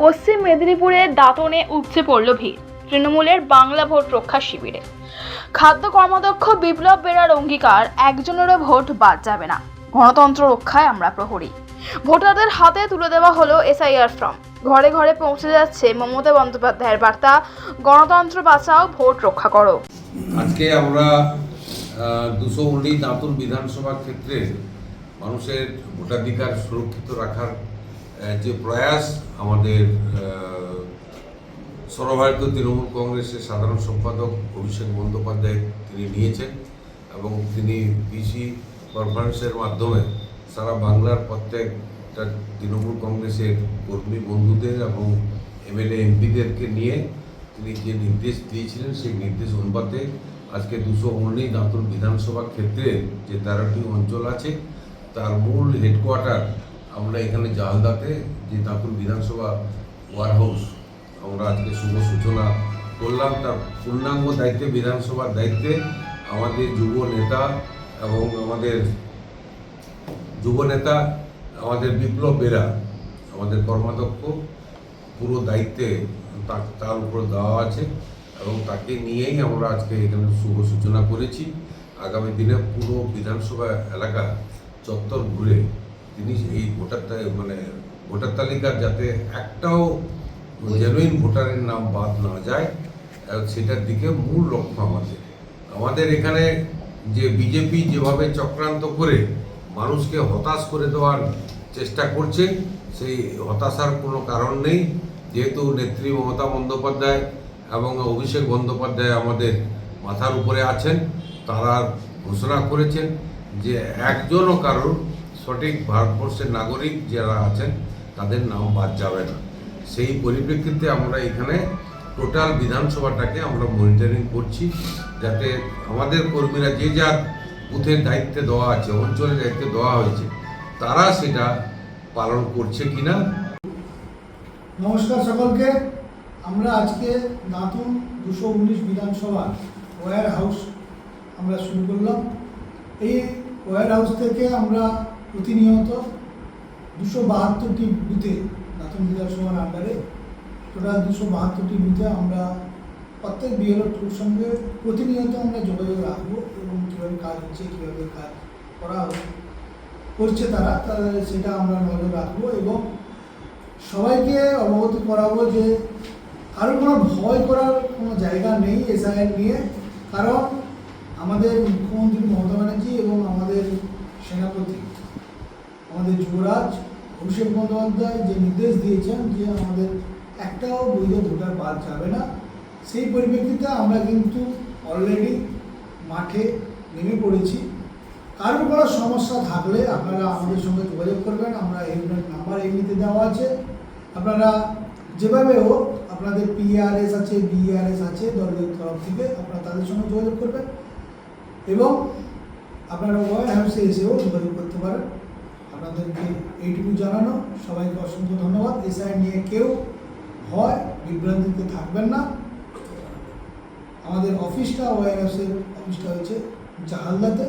পশ্চিম মেদিনীপুরে দাঁতনে উপচে পড়ল ভিড়। তৃণমূলের বাংলা ভোট রক্ষা শিবিরে। খাদ্য কর্মাধ্যক্ষ বিপ্লব বেরার অঙ্গীকার, একজনেরও ভোট বাদ যাবে না। গণতন্ত্র রক্ষায় আমরা প্রহরী। ভোটারদের হাতে তুলে দেওয়া হলো এসআইআর ফর্ম। ঘরে ঘরে পৌঁছে যাচ্ছে মমতা বন্দ্যোপাধ্যায়ের বার্তা। গণতন্ত্র বাঁচাও, ভোট রক্ষা করো। আজকে আমরা দুশো উনিশ দাঁতুর বিধানসভা ক্ষেত্রে মানুষের ভোটাধিকার সুরক্ষিত রাখার যে প্রয়াস আমাদের সর্বভারতীয় তৃণমূল কংগ্রেসের সাধারণ সম্পাদক অভিষেক বন্দ্যোপাধ্যায় তিনি নিয়েছেন এবং তিনি পিসি কনফারেন্সের মাধ্যমে সারা বাংলার প্রত্যেকটা তৃণমূল কংগ্রেসের কর্মী বন্ধুদের এবং এমএলএ, এমপিদেরকে নিয়ে তিনি যে নির্দেশ দিয়েছিলেন, সেই নির্দেশ অনুপাতে আজকে দুশো উনিশ দাঁতুর বিধানসভা ক্ষেত্রে যে তেরোটি অঞ্চল আছে, তার মূল হেডকোয়ার্টার আমরা এখানে জালদাতে যে দাঁতুর বিধানসভা ওয়ার হাউস, আমরা আজকে শুভ সূচনা করলাম। তার পূর্ণাঙ্গ দায়িত্বে, বিধানসভার দায়িত্বে আমাদের যুব নেতা এবং আমাদের যুব নেতা, আমাদের বিপ্লব বেরা, আমাদের কর্মাধ্যক্ষ, পুরো দায়িত্বে তার উপর দেওয়া আছে এবং তাকে নিয়েই আমরা আজকে এখানে শুভ সূচনা করেছি। আগামী দিনে পুরো বিধানসভা এলাকা চত্বর ঘুরে তিনি এই ভোটার মানে ভোটার তালিকার যাতে একটাও জেনুইন ভোটারের নাম বাদ না যায় সেটার দিকে মূল লক্ষ্য আমাদের। আমাদের এখানে যে বিজেপি যেভাবে চক্রান্ত করে মানুষকে হতাশ করে দেওয়ার চেষ্টা করছে, সেই হতাশার কোনো কারণ নেই। যেহেতু নেত্রী মমতা বন্দ্যোপাধ্যায় এবং অভিষেক বন্দ্যোপাধ্যায় আমাদের মাথার উপরে আছেন, তারা ঘোষণা করেছেন যে একজনও কারোর সঠিক ভারতবর্ষের নাগরিক যারা আছেন, তাদের নাম বাদ যাবে না। সেই পরিপ্রেক্ষিতে আমরা এখানে টোটাল বিধানসভাটাকে আমরা মনিটরিং করছি, যাতে আমাদের কর্মীরা যে যার বুথের দায়িত্বে দেওয়া আছে, অঞ্চলের দায়িত্বে দেওয়া হয়েছে, তারা সেটা পালন করছে কি না নমস্কার সকলকে। আমরা আজকে দাঁতুন দুশো উনিশ বিধানসভা ওয়্যার হাউস আমরা শুরু করলাম। এই ওয়্যার হাউস থেকে আমরা প্রতিনিয়ত দুশো বাহাত্তরটি বুথে দাঁতুন বিধানসভার আন্ডারে টোটাল দুশো বাহাত্তরটি বুথে আমরা প্রত্যেক বিএলওর সঙ্গে প্রতিনিয়ত আমরা যোগাযোগ রাখব এবং কীভাবে কাজ হচ্ছে, কীভাবে কাজ করা করছে তারা, তাদের সেটা আমরা নজর রাখব এবং সবাইকে অবগত করাবো যে কারও কোনো ভয় করার কোনো জায়গা নেই এসআইএন নিয়ে। কারণ আমাদের মুখ্যমন্ত্রী মমতা ব্যানার্জি এবং আমাদের সেনাপতি আমাদের যুবরাজ, অভিষেক বন্দ্যোপাধ্যায় যে নির্দেশ দিয়েছেন যে আমাদের একটাও বৈধ ভোটার বাদ যাবে না, সেই পরিপ্রেক্ষিতে আমরা কিন্তু অলরেডি মাঠে নেমে পড়েছি। কারোর কোনো সমস্যা থাকলে আপনারা আমাদের সঙ্গে যোগাযোগ করবেন, আমরা এই নাম্বার এমনিতে দেওয়া আছে। আপনারা যেভাবে হোক, আপনাদের পিআরএস আছে বিআরএস আছে, দলের তরফ থেকে আপনারা তাদের সঙ্গে যোগাযোগ করবেন এবং আপনারা ওয়ার হাউসে এসেও যোগাযোগ করতে পারেন। আপনাদেরকে এইটুকু জানানো। সবাইকে অসংখ্য ধন্যবাদ। এসআই নিয়ে কেউ হয় বিভ্রান্তিতে থাকবেন না। আমাদের অফিসটা ওয়ার অফিসটা হচ্ছে জাহালদাতে।